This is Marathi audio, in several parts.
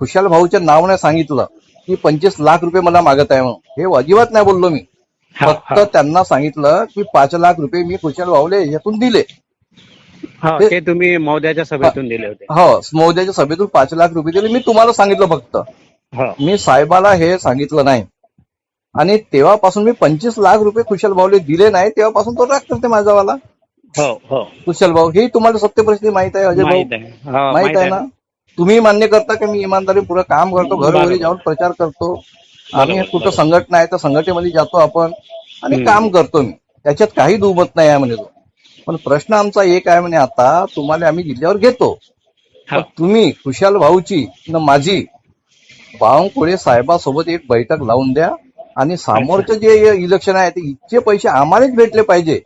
खुशाल भाऊच्या नाव नाही सांगितलं की पंचवीस लाख रुपये मला मागत आहे म्हणून. हे अजिबात नाही बोललो मी. फक्त त्यांना सांगितलं की पाच लाख रुपये मी खुशाल भाऊले यातून दिले. हा, ते तुम्ही मौद्याच्या सभेतून दिले होते. हो महोदयाच्या सभेतून पाच लाख रुपये दिले. मी तुम्हाला सांगितलं फक्त. हो. मी साहेबाला हे सांगितलं नाही. आणि तेव्हापासून मी पंचवीस लाख रुपये खुशाल भाऊले दिले नाही तेव्हापासून तो राग करते माझावाला हो हो. खुशाल भाऊ ही तुम्हाला सत्य परिस्थिती माहीत आहे अजय भाऊ? माहीत आहे. हो, माहीत आहे. ना? तुम्ही मान्य करता की मी इमानदारी पुरं काम करतो घरोघरी. जाऊन प्रचार करतो आम्ही कुठं. संघटना आहे तर संघटनेमध्ये जातो आपण आणि. काम करतो मी त्याच्यात काही दुमत नाही आहे म्हणे तो पण प्रश्न आमचा एक आहे म्हणे आता तुम्हाला आम्ही जिल्ह्यावर घेतो हो, तुम्ही खुशाल भाऊची न माझी बावनकुळे साहेबासोबत एक बैठक लावून द्या आणि समोरचं जे इलेक्शन आहे ते इतके पैसे आम्हालाच भेटले पाहिजे.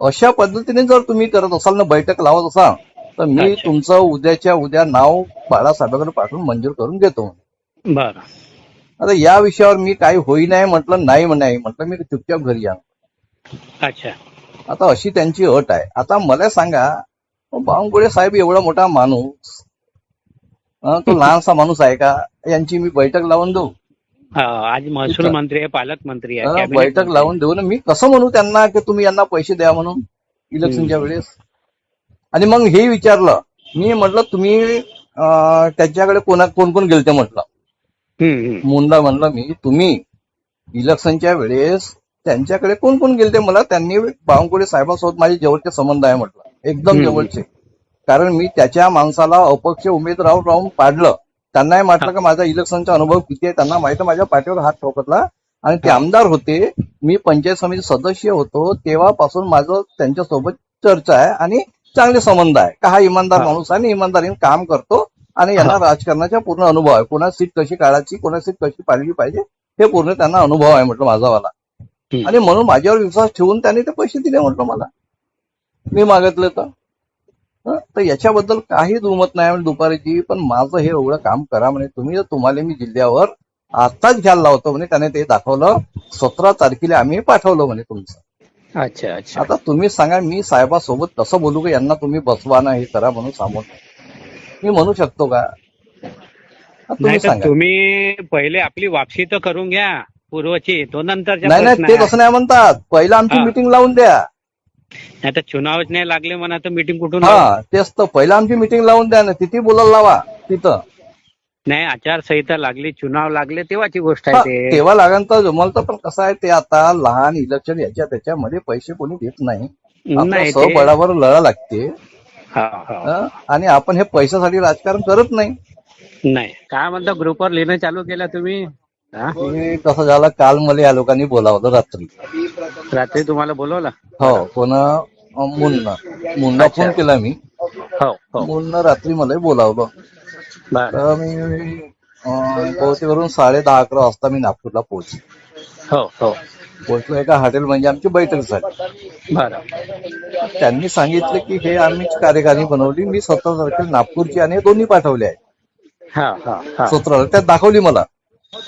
अशा पद्धतीने जर तुम्ही करत असाल ना बैठक लावत असाल तर मी अच्छा. तुमचं उद्याच्या उद्या नाव बाळासाहेबांकडे पाठवून मंजूर करून घेतो. बरं. आता या विषयावर मी काही होई नाही म्हटलं नाही नाही म्हटलं मी चुपचाप घरी या. अच्छा. आता अशी त्यांची अट आहे. आता मला सांगा बावनकुळे साहेब एवढा मोठा माणूस अं, तो लहानसा माणूस आहे का? यांची मी बैठक लावून देऊ. हा, आज महसूल. मंत्री आहे पालकमंत्री आहे अं, कॅबिनेट बैठक मंत्री लावून देऊ ना. मी कसं म्हणू त्यांना की तुम्ही यांना पैसे द्या म्हणून इलेक्शनच्या वेळेस? आणि मग हे विचारलं. मी म्हटलं तुम्ही त्याच्याकडे कोणा कोण कोण गेलते? म्हटलं. मुंडा म्हणलं मी तुम्ही इलेक्शनच्या वेळेस त्यांच्याकडे कोण कोण गेलते? मला त्यांनी बावनकुळे साहेबांसोबत माझे जवळचे संबंध आहे म्हटलं. एकदम. जवळचे. कारण मी त्याच्या माणसाला अपक्ष उमेदवार राहून पाडलं. त्यांनाही म्हटलं का माझा इलेक्शनचा अनुभव किती आहे? त्यांना माहिती माझ्या पाठीवर हात ठोकतला. आणि ते. आमदार होते. मी पंचायत समिती सदस्य होतो. तेव्हापासून माझं त्यांच्यासोबत चर्चा आहे. आणि चांगले संबंध आहे. का हा इमानदार. माणूस आहे आणि इमानदारीने काम करतो आणि यांना राजकारणाचा पूर्ण अनुभव आहे. कोणा सीट कशी काढायची कोणा सीट कशी पाडली पाहिजे हे पूर्ण त्यांना अनुभव आहे म्हटलं माझावाला. हम्म. आणि म्हणून माझ्यावर विश्वास ठेवून त्यांनी ते पैसे दिले म्हटलं मला. मी मागितले तर? तर याच्याबद्दल काही दुमत नाही म्हणजे दुपारीची पण माझं हे एवढं काम करा म्हणे. तुम्ही जर तुम्हाला मी जिल्ह्यावर आताच घ्यायला लावतो म्हणे त्याने ते दाखवलं. सतरा तारखेला आम्ही पाठवलं म्हणे तुमचं. अच्छा अच्छा. आता तुम्ही सांगा मी साहेबासोबत कसं बोलू का? यांना तुम्ही बसवा ना हे करा म्हणून सांगून. मी म्हणू शकतो का? आता तुम्ही नाही तर सांगा. तुम्ही पहिले आपली वापसी तर करून घ्या पूर्वची. तो नंतरचा नाही प्रश्न नाही ते. तसं नाही म्हणतात. पहिला आमची हा. मिटिंग लावून द्या. नाही तर चुनावच नाही लागले म्हणा तर मीटिंग कुठून हा तेच तर. पहिला आमची मिटिंग लावून द्या ना. तिथे बोलायला लावा. तिथं. नाही आचारसंहिता लागली चुनाव लागले तेव्हाची गोष्ट आहे ते. तेव्हा लागन तर जमल तर पण कसं आहे ते आता लहान इलेक्शन याच्या त्याच्यामध्ये पैसे कोणी देत नाही. आपल्या नाही ते सहबळावर लढा लागते. हा, हा. हं? आणि आपण हे पैशासाठी राजकारण करत नाही. नाही. काय म्हणता ग्रुपवर लिहिणं चालू केलं तुम्ही? हा? हे कसं झालं काल मला या लोकांनी बोलावलं रात्री. रात्री तुम्हाला बोलवलं? हो कोण मुन्ना. मुन्ना. फोन केला मी. हो हो. मुन्ना रात्री मला बोलावलं. तर मी करून साडे दहा अकरा वाजता मी नागपूरला पोहोचलो. हो हो. पोहोचलो एका हॉटेल म्हणजे आमची बैठक झाली बरं. त्यांनी सांगितलं की हे आम्ही कार्यकारिणी बनवली मी सतरा तारखेला नागपूरची आणि दोन्ही पाठवले आहे. हा हा हा. सतरा त्यात दाखवली मला.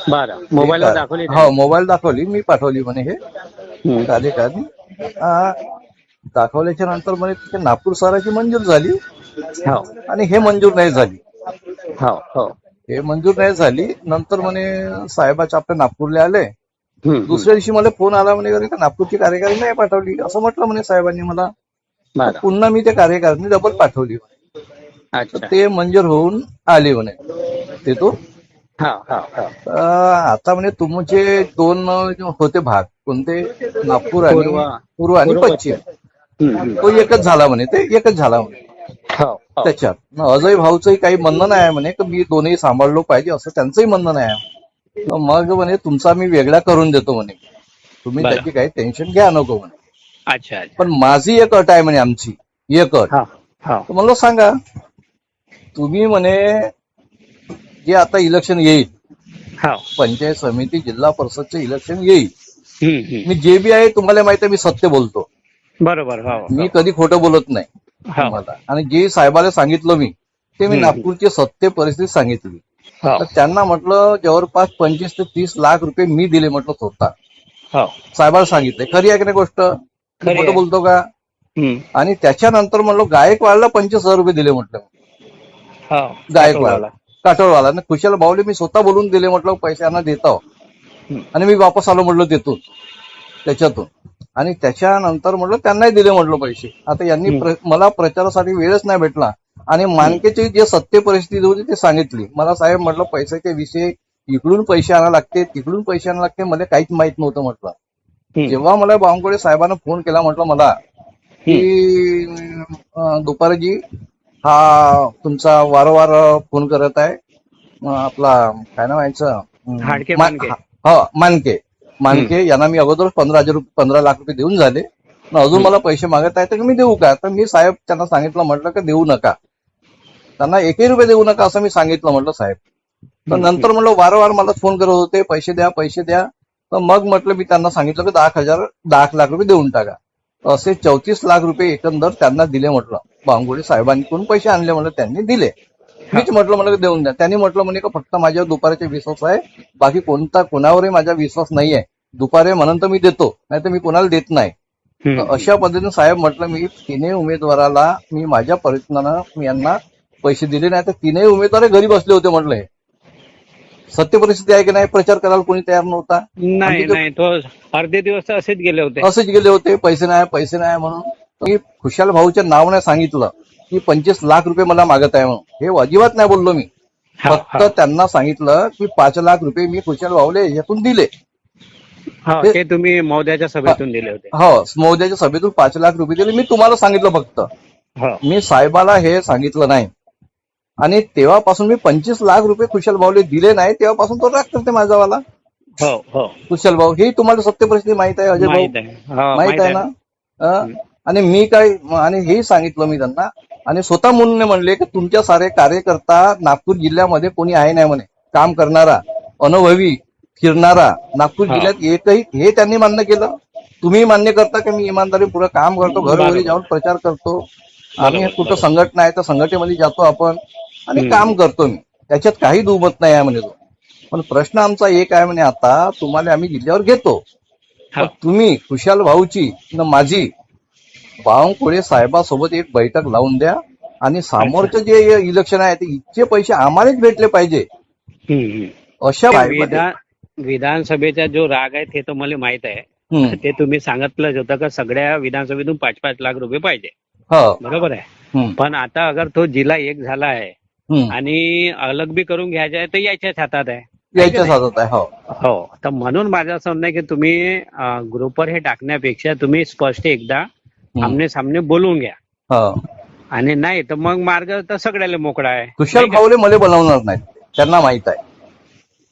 बरं. मोबाईलवर दाखवली हो मोबाईल दाखवली मी पाठवली म्हणे हे. कार्यकारिणी. दाखवल्याच्या नंतर म्हणे तिथे नागपूर शहराची मंजूर झाली हो. आणि हे मंजूर नाही झाली. हो हो. हे मंजूर नाही झाली. नंतर म्हणे साहेबाच्या आपल्या नागपूरला आले. दुसऱ्या दिवशी मला फोन आला म्हणे "अरे, का नागपूरची कार्यकारिणी नाही पाठवली. असं म्हटलं म्हणे साहेबांनी मला. पुन्हा मी त्या कार्यकारिणी डबल पाठवली. ते मंजूर होऊन आले म्हणे. हा तर आता म्हणे तुमचे दोन होते भाग. कोणते? नागपूर आणि पूर्व. आणि पश्चिम. तो एकच झाला म्हणे ते एकच झाला म्हणे. हो. त्याच्यात. न अजय भाऊचंही काही म्हणणं नाही आहे म्हणे की मी दोन्ही सांभाळलो पाहिजे असं त्यांचंही म्हणणं नाही आहे. मग म्हणे तुमचा मी वेगळा करून देतो म्हणे. तुम्ही. त्याची काही टेन्शन घ्या नको म्हणे. अच्छा अच्छा. पण माझी एक अट आहे म्हणे आमची एक अट. हा हा. तर म्हणलं सांगा तुम्ही म्हणे जे आता इलेक्शन येईल हो. पंचायत समिती जिल्हा परिषदचे इलेक्शन येईल. मी जे बी आहे तुम्हाला माहिती आहे मी सत्य बोलतो. बरोबर हो. मी कधी खोटं बोलत नाही. हो. तुम्हाला. आणि जे साहेबाला सांगितलं मी ते मी. नागपूरची सत्य परिस्थिती सांगितली. तर त्यांना म्हटलं जवळपास पंचवीस ते तीस लाख रुपये मी दिले म्हटलं स्वतः. साहेबाला सांगितले. खरी आहे की नाही गोष्ट? खोटं. बोलतो का. आणि त्याच्यानंतर म्हणलं गायकवाडला पंचवीस हजार रुपये दिले म्हटलं. गायकवाडला. काटोरवाला आणि खुशाल भाऊले मी स्वतः बोलून दिले म्हटलं पैशांना देतो. आणि मी वापस आलो म्हटलं तिथून त्याच्यातून. आणि त्याच्यानंतर म्हटलं त्यांनाही दिले म्हटलं पैसे. आता यांनी. प्र- मला प्रचारासाठी वेळच नाही भेटला. आणि मानकेची जे सत्य परिस्थिती होती ते सांगितली. मला साहेब म्हटलं पैशाचे विषय इकडून पैसे आणायला लागते तिकडून पैसे आणायला लागते मला काहीच माहीत नव्हतं म्हटलं. जेव्हा मला बावनकुळे साहेबांना फोन केला म्हटलं मला की दुपारजी हा तुमचा वारंवार फोन करत आहे आपला काय हाडके मा- मानके. मानके यांना मी अगोदर पंधरा हजार पंधरा लाख रुपये देऊन झाले. अजून मला पैसे मागत आहे तर मी देऊ का? तर मी साहेब त्यांना सांगितलं म्हटलं की देऊ नका. त्यांना एकही रुपये देऊ नका असं मी सांगितलं म्हटलं साहेब. तर नंतर म्हटलं वारंवार मला फोन करत होते पैसे द्या पैसे द्या. तर मग म्हटलं मी त्यांना सांगितलं की दहा हजार दहा लाख रुपये देऊन टाका. असे चौतीस लाख रुपये एकंदर त्यांना दिले म्हटलं. बांगोळी साहेबांकडून पैसे आणले म्हटलं त्यांनी दिले. मीच म्हटलं मला देऊन द्या. त्यांनी म्हटलं म्हणे का फक्त माझ्यावर दुपारचे विश्वास आहे बाकी कोणता कोणावरही माझा विश्वास नाही आहे दुपारे म्हणून तर मी देतो नाही तर मी कोणाला देत नाही. अशा पद्धतीने साहेब म्हटलं मी तिन्ही उमेदवाराला मी माझ्या प्रयत्नानं मी यांना पैसे दिले नाही तर तीनही उमेदवार घरी बसले होते म्हटलं. सत्य परिस्थिती आहे की नाही प्रचार करायला कोणी तयार नव्हता? नाही तो अर्धे दिवस असेच गेले होते. असेच गेले होते पैसे नाही पैसे नाही म्हणून. मी खुशाल भाऊच्या नावाने सांगितलं की पंचवीस लाख रुपये मला मागत आहे म्हणून. हे अजिबात नाही बोललो मी. फक्त. त्यांना सांगितलं की पाच लाख रुपये मी खुशाल भाऊले यातून दिले. हा, ते तुम्ही मौद्याच्या सभेतून दिले होते. हो महोदयाच्या सभेतून पाच लाख रुपये दिले. मी तुम्हाला सांगितलं फक्त. हो. मी साहेबाला हे सांगितलं नाही. आणि तेव्हापासून मी पंचवीस लाख रुपये खुशाल भाऊले दिले नाही तेव्हापासून तो राग करते माझावाला हो हो. खुशाल भाऊ ही तुम्हाला सत्य परिस्थिती माहीत आहे अजय भाऊ? माहीत आहे. हो, माहीत आहे ना? अं? आणि मी काय आणि हेही सांगितलं मी त्यांना. आणि स्वतः म्हणून म्हणले की तुमच्या सारे कार्यकर्ता नागपूर जिल्ह्यामध्ये कोणी आहे नाही म्हणे. काम करणारा अनुभवी फिरणारा नागपूर. जिल्ह्यात एकही हे त्यांनी मान्य केलं तुम्ही मान्य करता की मी इमानदारी पुढे काम करतो घरोघरी. जाऊन प्रचार करतो आम्ही कुठं. संघटना आहे तर संघटनेमध्ये जातो आपण आणि. काम करतो मी त्याच्यात काही दुमत नाही आहे म्हणे तो पण प्रश्न आमचा एक आहे म्हणे आता तुम्हाला आम्ही जिल्ह्यावर घेतो तुम्ही खुशाल भाऊची न माझी बावनकुळे साहेबासोबत एक बैठक लावून द्या आणि समोरचं जे इलेक्शन आहे ते इतके पैसे आम्हालाच भेटले पाहिजे. अशा विधानसभेचा जो राग आहे ते तर मला माहीत आहे. ते तुम्ही सांगितलंच होतं का सगळ्या विधानसभेतून पाच पाच लाख रुपये पाहिजे. हो, बरोबर आहे. पण आता अगर तो जिल्हा एक झाला आहे. आणि अलग बी करून घ्यायचा आहे तर याच्याच हातात आहे. यायच्याच हातात आहे हो. हो. तर म्हणून माझं असं म्हणणं की तुम्ही ग्रुपवर हे टाकण्यापेक्षा तुम्ही स्पष्ट एकदा. आमने सामने बोलून घ्या. हो. आणि नाही तर मग मार्ग तर सगळ्याला मोकळा आहे. खुशाल नाही का? भाऊले मला बनवणार नाहीत. त्यांना माहीत आहे.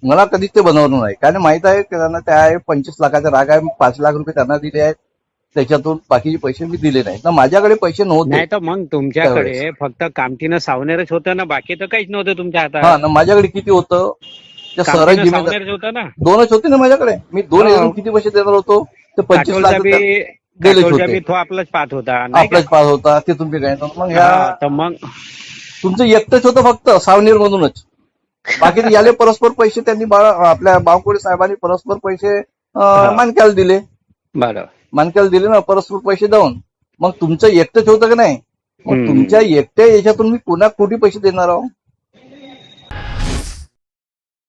मला कधीच ते बनवणार नाही. कारण माहीत आहे की त्यांना त्या पंचवीस लाखाचा राग आहे पाच लाख रुपये त्यांना दिले आहेत. त्याच्यातून बाकीचे पैसे मी दिले नाहीत. ना माझ्याकडे पैसे नव्हते. नाही तर मग तुमच्याकडे. फक्त कामठीनं सावनेरच होतं ना? बाकी तर काहीच नव्हतं तुमच्या हा हातात ना माझ्याकडे किती होतं? त्या शहरात कामठीनं जिम्मेदार सावनेरच होतं ना? दोनच होते ना माझ्याकडे. मी दोन हो. किती पैसे देणार होतो? ते पंचवीस लाख काटोलचा रुपये बी दिलेच काटोलचा होते. बी तो आपलाच पाहत होता नाही का? आपलाच पास होता ते तुम्ही काय मग ह्या हा, तर मग तुमचं एकटंच होतं फक्त सावनेर मधूनच. बाकी याले परस्पर पैसे त्यांनी आपल्या बावकोडे साहेबांनी परस्पर पैसे मानक्याला दिले. मानक्याला दिले ना परस्पर पैसे देऊन. मग तुमचं एकटंच होतं का नाही? मग. तुमच्या एकट्या याच्यातून मी पुन्हा कोटी पैसे देणार आहो?